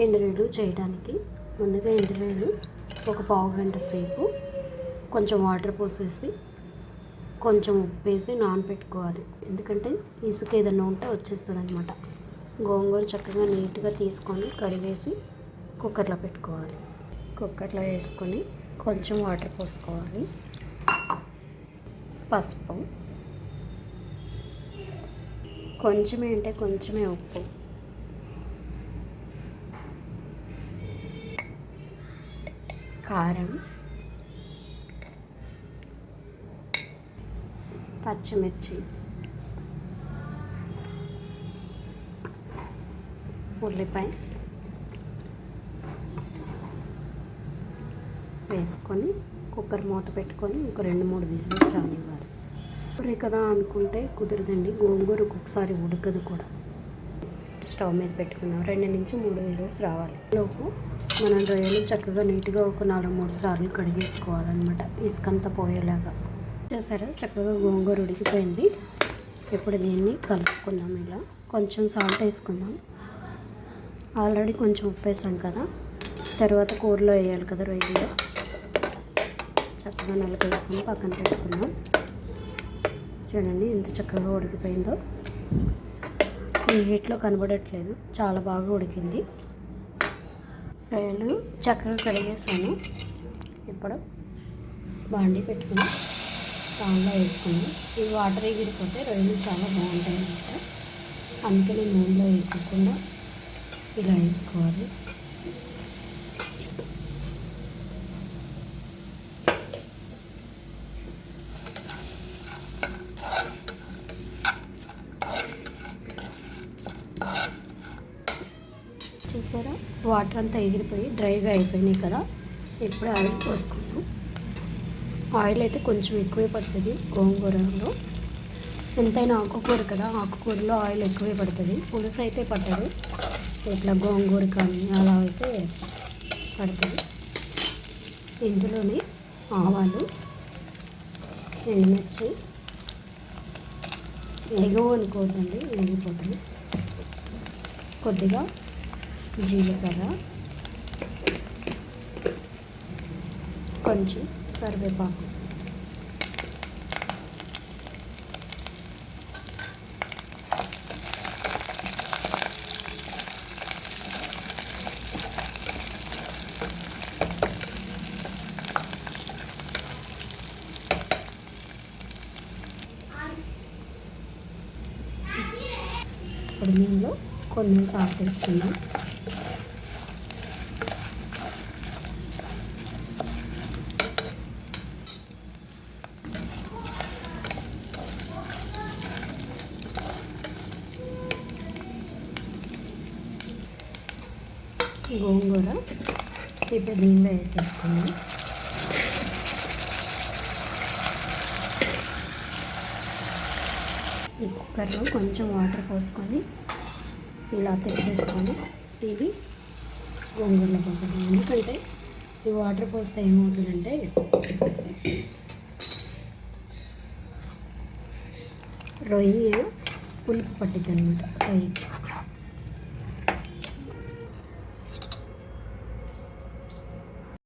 ఎండురొయ్యలు చేయడానికి ముందుగా ఎండురొయ్యలు ఒక పావు గంట సేపు కొంచెం వాటర్ పోసేసి కొంచెం ఉప్పు వేసి నానబెట్టుకోవాలి ఎందుకంటే ఇసుక ఏదైనా ఉంటే వచ్చేస్తుంది అనమాట గోంగూర చక్కగా నీట్గా తీసుకొని కడిగేసి కుక్కర్లో పెట్టుకోవాలి. కుక్కర్లో వేసుకొని కొంచెం వాటర్ పోసుకోవాలి. పసుపు. కొంచెమే అంటే కొంచెమే ఉప్పు. కారం పచ్చిమిర్చి ఉల్లిపాయ వేసుకొని కుక్కర్ మూత పెట్టుకొని ఒక రెండు మూడు విజిల్స్ రానివ్వాలి. కూరే కదా అనుకుంటే కుదరదండి గోంగూర ఒక్కొక్కసారి ఉడకదు కూడా. స్టవ్ మీద పెట్టుకున్నాం రెండు నుంచి మూడు విజిల్స్ రావాలి. లోపు మనం రొయ్యలు చక్కగా నీట్గా ఒక నాలుగు మూడు సార్లు కడిగేసుకోవాలన్నమాట ఇసుకంతా పోయేలాగా. చూసారా? చక్కగా గోంగూర ఉడికిపోయింది. ఇప్పుడు దీన్ని కలుపుకుందాం ఇలా. కొంచెం సాల్ట్ వేసుకుందాం. ఆల్రెడీ కొంచెం ఉప్పు వేసాం కదా. తర్వాత కూరలో వేయాలి కదా రొయ్యలు. చక్కగా నలిపేసుకొని పక్కన పెట్టుకుందాం. చూడండి ఎంత చక్కగా ఉడికిపోయిందో. ఈ హీట్లో కనబడట్లేదు. చాలా బాగా ఉడికింది. రొయ్యలు చక్కగా కడిగేసాను. ఇప్పుడు బాండి పెట్టుకుని పాన్లో వేసుకుని ఈ వాటర్ ఎగిరిపోతే రొయ్యలు చాలా బాగుంటాయి అన్నమాట అందుకని నూనెలో వేయకుండా ఇలా వేసుకోవాలి. చూసారా వాటర్ అంతా ఎగిరిపోయి డ్రైగా అయిపోయినాయి కదా ఇప్పుడు ఆయిల్ పోసుకున్నాం ఆయిల్ అయితే కొంచెం ఎక్కువే పడుతుంది గోంగూరలో. ఎంతైనా ఆకుకూర కదా ఆకుకూరలో ఆయిల్ ఎక్కువే పడుతుంది. పులుసు అయితే పట్టదు. ఇట్లా గోంగూర కానీ అలా అయితే పడుతుంది. ఇందులోనే ఆవాలు ఎండుమిర్చి ఎగవు అనుకోవద్దండి ఎగిపోతుంది కొద్దిగా జీలకర్ర కొంచెం కరివేపాకు. ఇప్పుడు దీనిలో కొన్ని సాల్ట్ వేసుకుందాం. గోంగూర. ఇప్పుడు దీనిలో వేసేసుకున్నాం ఈ కుక్కర్లో కొంచెం వాటర్ పోసుకొని ఇలా తెచ్చేసుకొని ఇవి గోంగూరలో పోసాము ఎందుకంటే ఈ వాటర్ పోస్తే ఏమవుతుందంటే రొయ్య పులుపు పట్టిద్ది అనమాట రొయ్యి.